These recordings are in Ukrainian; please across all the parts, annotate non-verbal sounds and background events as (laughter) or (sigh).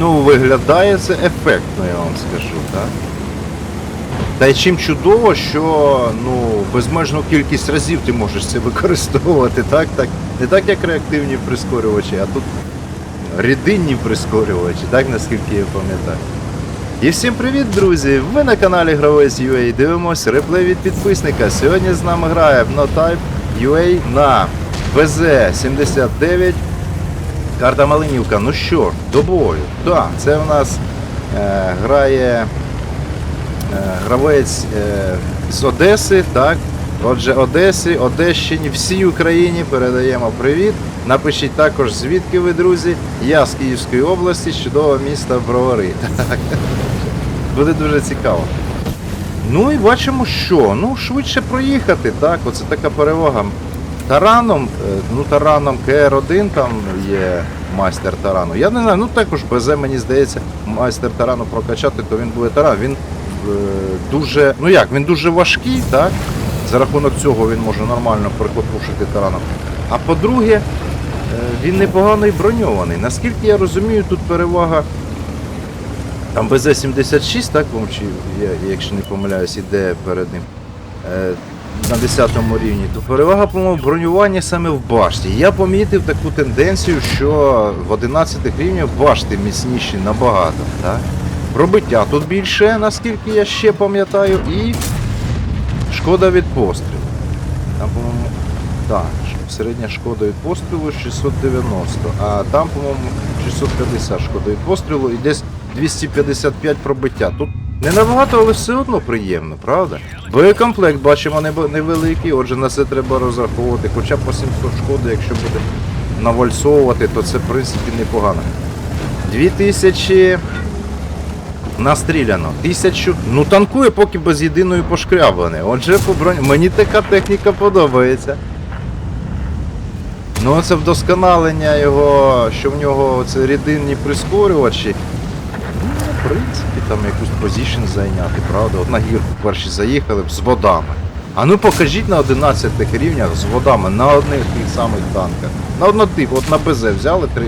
ну, виглядає це ефектно, я вам скажу, так? Та й чим чудово, що ну, безмежну кількість разів ти можеш це використовувати, так? так? Не так, як реактивні прискорювачі, а тут рідинні прискорювачі, так наскільки я пам'ятаю. І всім привіт, друзі! Ви на каналі Гравець UA дивимось реплей від підписника. Сьогодні з нами грає Notype UA на ВЗ-79. Карта Малинівка. Ну що до бою. Так, це в нас е, грає е, гравець е, з Одеси, так? Отже, Одесі, Одещині, всій Україні передаємо привіт. Напишіть також, звідки ви, друзі. Я з Київської області, з чудового міста Бровари. (laughs) Так. Буде дуже цікаво. Ну і бачимо, що. Ну, швидше проїхати, так, оце така перевага. Тараном, е, ну тараном КР1 там є майстер тарану. Я не знаю, ну також БЗ, мені здається, майстер тарану прокачати, то він буде таран. Він е, дуже, ну як, він дуже важкий, так? За рахунок цього він може нормально прикопушити тараном. А по-друге, е, він непогано і броньований. Наскільки я розумію, тут перевага там БЗ-76, так, чи якщо не помиляюсь, іде перед ним е, на 10 рівні, то перевага, по-моєму, бронювання саме в башті. Я помітив таку тенденцію, що в 11 рівнях башти міцніші набагато. Так? Пробиття тут більше, наскільки я ще пам'ятаю, і шкода від пострілу. Там, по-моєму, так, середня шкода від пострілу 690, а там, по-моєму, 650 шкода від пострілу і десь 255 пробиття. Тут не набагато, але все одно приємно, правда? Боєкомплект бачимо невеликий, отже на це треба розраховувати. Хоча по 700 шкоди, якщо буде навальсовувати, то це в принципі непогано. 2000 настріляно. Тисячу. Ну танкує поки без єдиної пошкрябини. Отже, по броню. Мені така техніка подобається. Ну, це вдосконалення його, що в нього це рідинні прискорювачі. Ну, в принципі, там якусь позицію зайняти, правда? От на гірку перші заїхали б з водами. А ну покажіть на 11 рівнях з водами на одних тих самих танках. На однотип, от на БЗ взяли три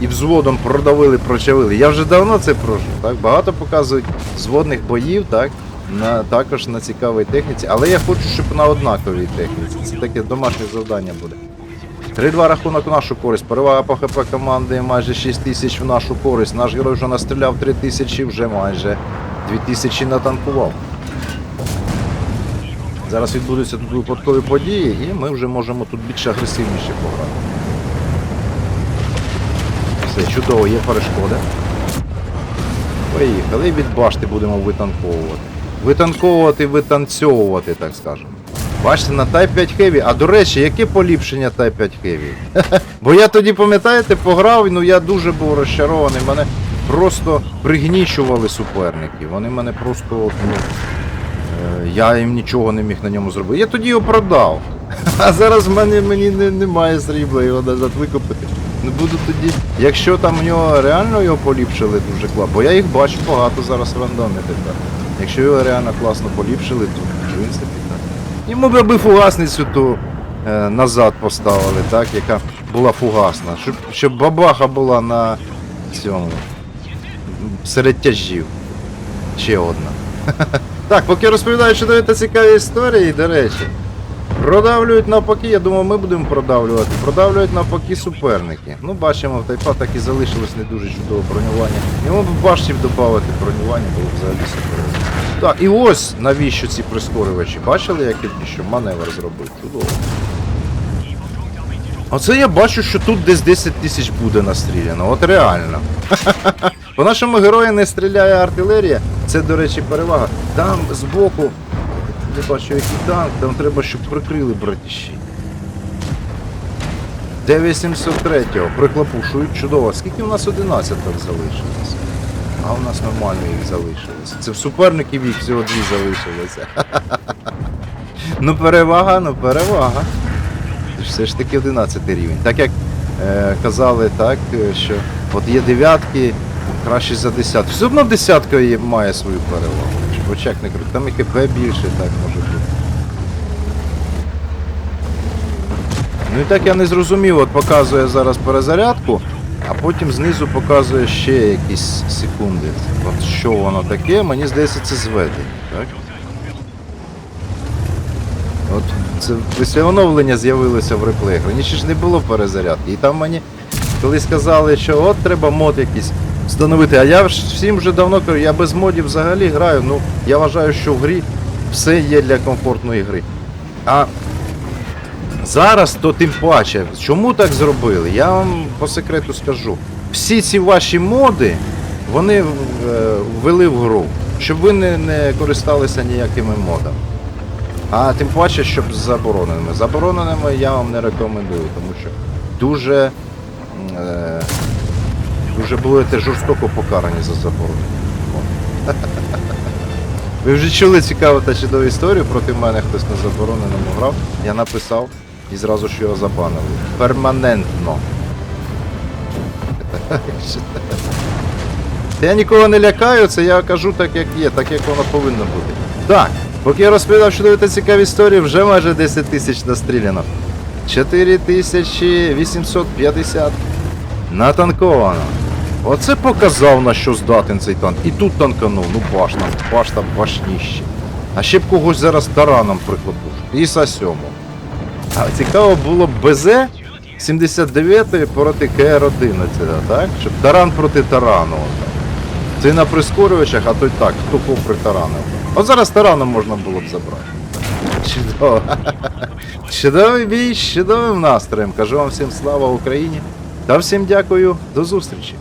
і взводом продавили, прочавили. Я вже давно це прошу. Так? Багато показують зводних боїв, так? На, також на цікавій техніці, але я хочу, щоб на однаковій техніці. Це таке домашнє завдання буде. 3-2 рахунок в нашу користь. Перевага по ХП команди майже 6 тисяч в нашу користь. Наш герой вже настріляв 3 тисячі, вже майже 2 тисячі натанкував. Зараз відбудуться тут випадкові події, і ми вже можемо тут більш агресивніше пограти. Все, чудово, є перешкоди. Поїхали, від башти будемо витанковувати. Витанковувати, витанцьовувати, так скажемо. Бачите, на Type 5 Heavy. А до речі, яке поліпшення Type 5 Heavy? (laughs) Бо я тоді, пам'ятаєте, пограв, ну я дуже був розчарований. Мене просто пригнічували суперники. Вони мене просто, ну, е, я їм нічого не міг на ньому зробити. Я тоді його продав. (laughs) А зараз в мене мені не, немає срібла його назад викупити. Не буду тоді. Якщо там в нього реально його поліпшили дуже класно, бо я їх бачу багато зараз в рандомі тепер. Якщо його реально класно поліпшили, то в принципі. Йому би аби фугасницю ту е, назад поставили, так, яка була фугасна. Щоб, щоб бабаха була на цьому. Серед тяжів. Ще одна. (laughs) Так, поки розповідаю чудові та цікаві історії, до речі. Продавлюють навпаки, я думав, ми будемо продавлювати. Продавлюють навпаки суперники. Ну, бачимо, в Тайпа так і залишилось не дуже чудове бронювання. Йому б баштів додати бронювання, було б взагалі суперово. Так, і ось навіщо ці прискорювачі. Бачили, як що маневр зробив? Чудово. Оце я бачу, що тут десь 10 тисяч буде настріляно. От реально. (laughs) По нашому герою не стріляє артилерія. Це, до речі, перевага. Там збоку, не бачу, який танк, там треба, щоб прикрили братіші. 973-го, приклапушують чудово. Скільки у нас 11 так залишилось? А у нас нормально їх залишилося. Це в суперників їх всього дві залишилося. ну перевага, ну перевага. Все ж таки 11 рівень. Так як е, казали, так, е, що от є дев'ятки, краще за десятку. Все одно десятка є, має свою перевагу. Щоб очек не крути. Там і ХП більше, так може бути. Ну і так я не зрозумів, от показує зараз перезарядку. А потім знизу показує ще якісь секунди. От що воно таке, мені здається, це зведення, так? От це після з'явилося в реплеях. Раніше ж не було перезарядки. І там мені коли сказали, що от треба мод якийсь встановити. А я всім вже давно кажу, я без модів взагалі граю. Ну, я вважаю, що в грі все є для комфортної гри. А зараз то тим паче. Чому так зробили? Я вам по секрету скажу. Всі ці ваші моди, вони е, ввели в гру, щоб ви не, не користалися ніякими модами. А тим паче, щоб з забороненими. Забороненими я вам не рекомендую, тому що дуже, е, дуже будете жорстоко покарані за заборонення. (laughs) Ви вже чули цікаву та чудову історію проти мене, хтось на забороненому грав. Я написав і зразу ж його забанили. Перманентно. Я нікого не лякаю, це я кажу так, як є, так як воно повинно бути. Так, поки я розповідав чудові та цікаві історії, вже майже 10 тисяч настріляно. 4850 натанковано. Оце показав на що здатен цей танк. І тут танканув, ну баш там, баш там башніще. А ще б когось зараз тараном прихлопив. І са сьому. А цікаво було БЗ 79 проти КР-11, так? Щоб таран проти тарану. Це на прискорювачах, а то й так, хто кого притаранив. От зараз тараном можна було б забрати. Чудово. (laughs) Чудовий бій, чудовим настроєм. Кажу вам всім слава Україні. Та всім дякую, до зустрічі.